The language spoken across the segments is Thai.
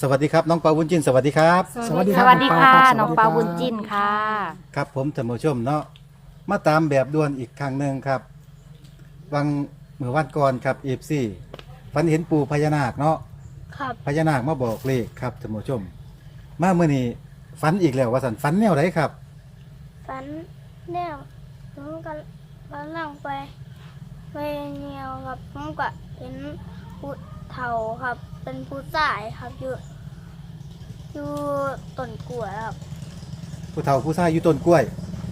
สวัสดีครับน้องปาวุ้นจินสวัสดีครับ สวัสดีคสรับวัสดีค่ะรับน้องสวัสดีปาครับวุ้นจินค่ะ ครับผมท่านผู้ชมเนาะมาตามแบบด่วนอีกครั้งหนึ่งครับ วังเมื่อวันก่อนครับเอฟซีฝันเห็นปู่พญานาคเนาะครับ พญานาคมาบอกเลขครับท่านผู้ชม มาเมื่อนี้ฝันอีกแล้วว่าสันฝันแนวไหนครับ ฝันแนวผมก็กำลังไปไปเนียวครับผมก็เห็นผู้ เฒ่าครับ เป็นผู้ชายครับอยู่อยู่ต้นกล้วยครับ ผู้เฒ่าผู้ชายอยู่ต้นกล้วย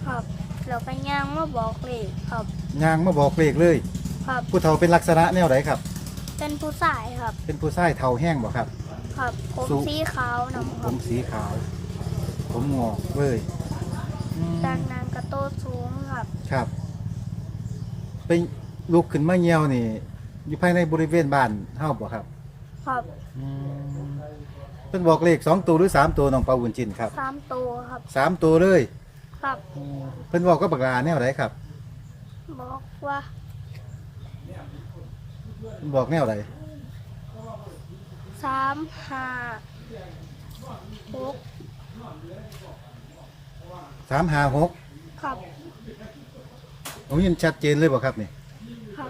ครับแล้วก็ย่างมาบอกเลขครับ ยางมาบอกเลขเลย ครับ ผู้เฒ่าเป็นลักษณะแนวไหนครับ เป็นผู้ชายครับ เป็นผู้ชายเฒ่าแห้งบ่ครับ ครับผมสูง สีขาวนำคผรับ มสีขาว ผมงอกเลยอืมจากนั้นก็โตสูงครับ ครับเป็นลุกขึ้นมาเงียวนี่ อยู่ภายในบริเวณบ้านเฮาบ่ครับครับเพิ่นบอกเลขสองตัวหรือสามตัวน้องปาวุนจินครับสามตัวครับ สามตัวเลย ครับ เพิ่นบอกก็ปากกาแนวไหนครับบอกว่าเพิ่นบอกแนวไหนสามห้าหกสามห้าหกครับผมยินชัดเจนเลยบ่ครับนี่ ครับ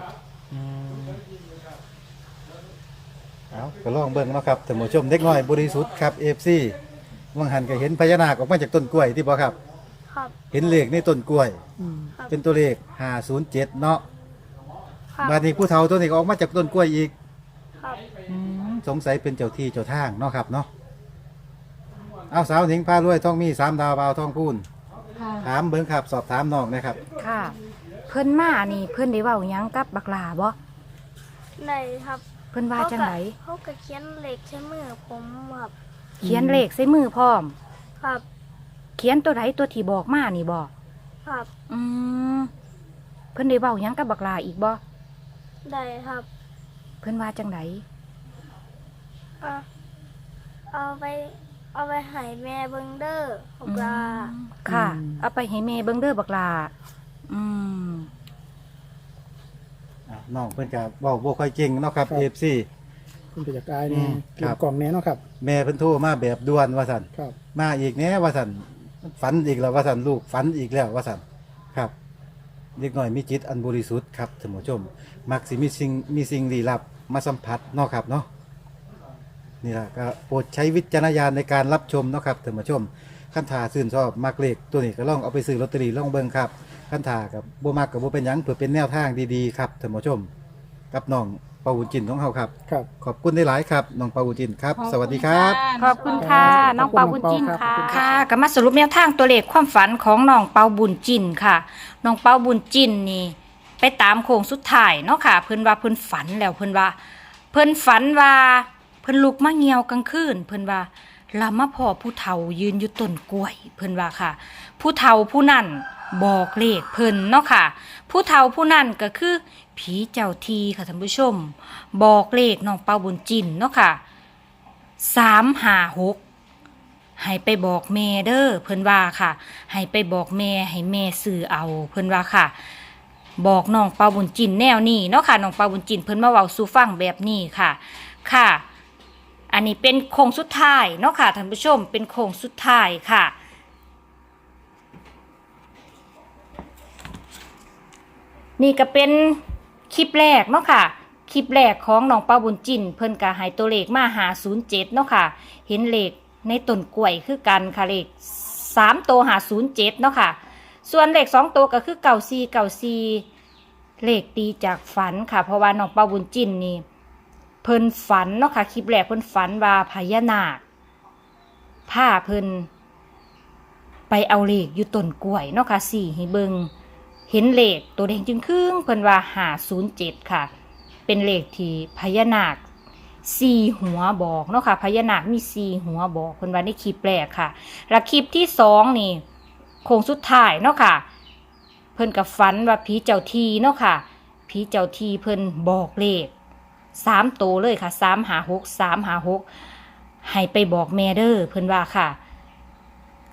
เอาก็ลองเบิ่งเนาะครับท่านผู้ชมเด็กน้อยบริสุทธิ์ครับ FC วังหันก็เห็นพญานาคออกมาจากต้นกล้วยที่บ่ครับ ครับ เห็นเลขในต้นกล้วย อืมครับ เป็นตัวเลข507เนาะครับ บัดนี้ผู้เฒ่าตัวนี้ก็ออกมาจากต้นกล้วยอีก ครับสงสัยเป็นเจ้าที่เจ้าทางเนาะครับเนาะเอาสาวหนิงพารวยท่องมีสามดาวบาวท่องพูนค่ะถามเบิ้งครับ สอบถามน้องนะครับค่ะ เพิ่นมานี่เพิ่นได้เว้าหยังกับบักหลาบ่ในครับ เพิ่นว่าจังไดเขาก็เขียนเหล็กใช้มือผมครับเขียนเลขใส่มือพร้อม ครับเขียนตัวใดตัวที่บอกมานี่บ่ครับอืมเพิ่นได้เว้าหยังกับบักหลาอีกบ่ได้ครับเพิ่นว่าจังไดเอาเอาไป เอาไปให้แม่เบิงเดอร์ของลาค่ะ เอาไปให้แม่เบิ่งเด้อบักหลาอืม อะน้องเพิ่นกับบอกบ่ค่อยเก่งเนาะครับ AFC คุณไปจากกายอืเนี่ยมเกี่ยครัวบกล่องแน่เนาะครับ แม่เพิ่นโทรมาแบบด่วนว่าสั่นครับ มาอีกแน่ว่าสั่นฝันอีกแล้วว่าสั่นลูกฝันอีกแล้วว่าสั่นครับเด็กน้อยมีจิตอันบริสุทธิ์ครับท่านผู้ชม มักสิมีสิ่งมีสิ่งลี้ลับมาสัมผัสเนาะครับเนาะนี่แหละก็โปรดใช้วิจารณญาณในการรับชมเนาะครับท่านผู้ชม ขั้นถาซื่นชอบมักเลขตัวนี้ก็ลองเอาไปซื้อลอตเตอรี่ลองเบิ่งครับ ขั้นถากับบ่มักกับบ่เป็นหยังเพื่อเป็นแนวทางดีๆครับท่านผู้ชม กับน้องปาวุจินของเฮาครับ ครับ ขอบคุณได้หลายๆครับน้องปาวุจินครับ สวัสดีครับ ขอบคุณค่ะ น้องเปาบุญจินขอบคุณค่ะครับค่ะก็มาสรุปแนวทางตัวเลขความฝันของน้องเปาบุญจินค่ะน้องเปาบุญจินนี่ ไปตามโค้งสุดท้ายเนาะค่ะ เพิ่นว่าเพิ่นฝันแล้วเพิ่นว่า เพิ่นฝันว่า เพิ่นลุกมาเงียวกลางคืนเพิ่นว่าลามาพอผู้เฒ่ายืนอยู่ต้นกล้วย เพิ่นว่าค่ะ ผู้เฒ่าผู้นั่น บอกเลขเพิ่นเนาะค่ะ ผู้เฒ่าผู้นั่นก็คือผีเจ้าทีค่ะท่านผู้ชม บอกเลขน้องเปาบุญจินเนาะค่ะสามห้าหกให้ไปบอกแม่เด้อเพิ่นว่าค่ะ ให้ไปบอกแม่ให้แม่ซื้อเอาเพิ่นว่าค่ะ บอกน้องเปาบุญจินแนวนี้เนาะค่ะน้องเปาบุญจินเพิ่นมาเว้าสู่ฟังแบบนี้ค่ะ ค่ะ อันนี้เป็นโค้งสุดท้ายเนาะค่ะท่านผู้ชมเป็นโค้งสุดท้ายค่ะ นี่ก็เป็นคลิปแรกเนาะค่ะ คลิปแรกของน้องเปาบุญจินเพิ่นก็ให้ตัวเลขมาหา07เจ็ดเนาะค่ะ เห็นเลขในต้นกล้วยคือกันค่ะเลข3ตัวหา07เจ็ดเนาะค่ะ ส่วนเลข2ตัวก็คือเก่าซีเก่าซีเลขตีจากฝันค่ะ เพราะว่าน้องเปาบุญจินนี่เพิ่นฝันเนาะค่ะ คลิปแรกเพิ่นฝันว่าพญานาคผ้าเพิ่นไปเอาเลขอยู่ต้นกล้วยเนาะค่ะสี่ให้เบิง เห็นเลขตัวแดงจึงครึ่งเพิ่นว่าหาศูนย์เจ็ดค่ะ เป็นเลขที่พญานาคสี่หัวบอกเนาะค่ะพญานาคมีสี่หัวบอกเพิ่นว่าในคลิปแรกค่ะและคลิปที่สองนี่โค้งสุดท้ายเนาะค่ะ เพิ่นกับฝันว่าผีเจ้าทีเนาะค่ะผีเจ้าทีเพิ่นบอกเลขสามโตวเลยค่ะสามหาหกสามหาหกให้ไปบอกแม่เด้อเพิ่นว่าค่ะ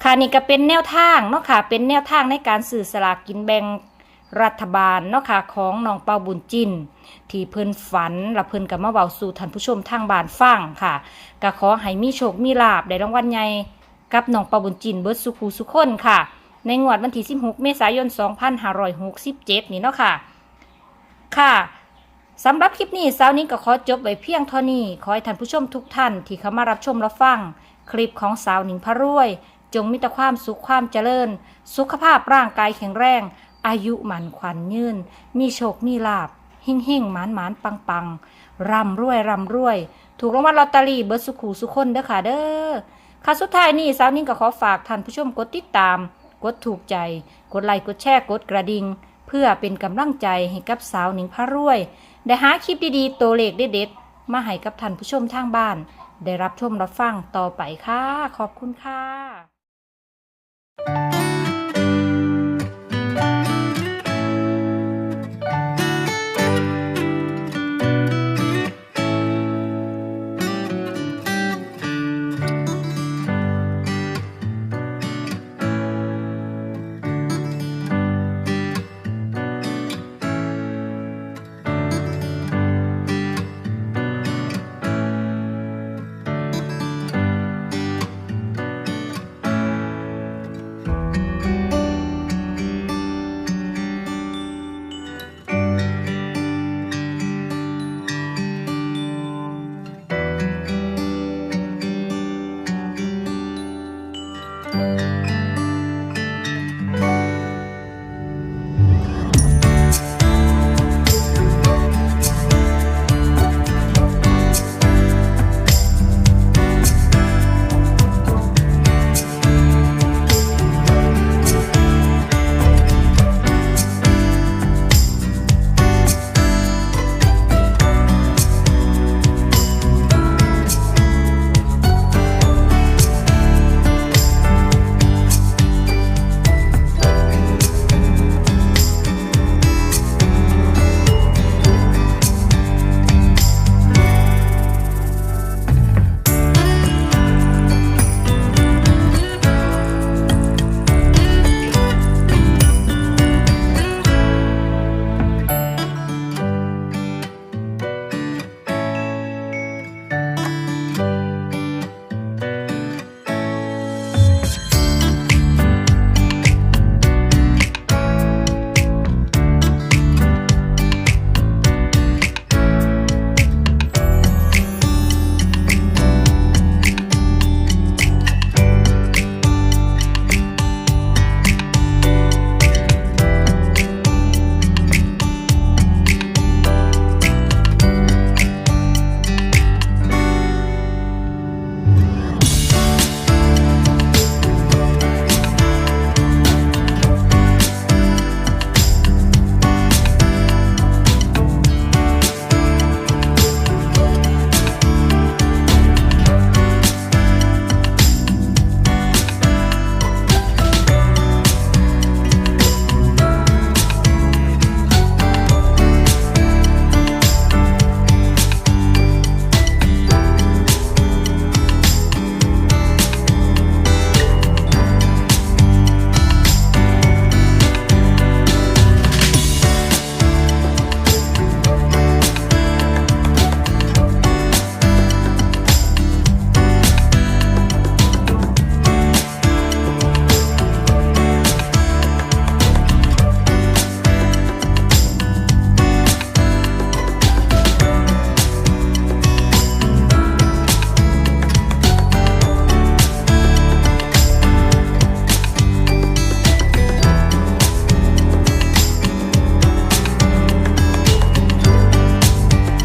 ค่ะนี่ก็เป็นแนวทางเนาะค่ะ เป็นแนวทางในการสื่อสลากกินแบ่ง รัฐบาลเนาะค่ะของน้องเปาบุญจินที่เพิ่นฝันและเพิ่นก็มาเว้าสู่ท่านผู้ชมทางบ้านฟังค่ะก็ขอให้มีโชคมีลาบได้รางวัลใหญ่กับน้องเปาบุญจินเบิร์ดสุขูสุคนค่ะ ในงวดวันที่ 16 เมษายน 2567 นี่เนาะค่ะ ค่ะสำหรับคลิปนี้สาวนิ้งก็ขอจบไว้เพียงเท่านี้ ขอให้ท่านผู้ชมทุกท่านที่เข้ามารับชมรับฟัง คลิปของสาวหนิงพระรวย จงมีแต่ความสุขความเจริญ สุขภาพร่างกายแข็งแรง อายุหมันขวัญยืน มีโชค มีลาบเฮ่งเฮ่งหมานหมานปังปังร่ำรวยร่ำรวย ถูกรางวัลลอตเตอรี่เบิร์สุขูสุคนเด้อค่ะเด้อค่ะสุดท้ายนี้สาวนิ่งก็ขอฝากท่านผู้ชมกดติดตาม กดถูกใจ กดไลค์กดแชร์กดกระดิ่งเพื่อเป็นกำลังใจให้กับสาวหนิงพระรวย ได้หาคลิปดีๆ ตัวเลขเด็ดๆมาให้กับท่านผู้ชมทางบ้าน ได้รับชมรับฟังต่อไปค่ะ ขอบคุณค่ะ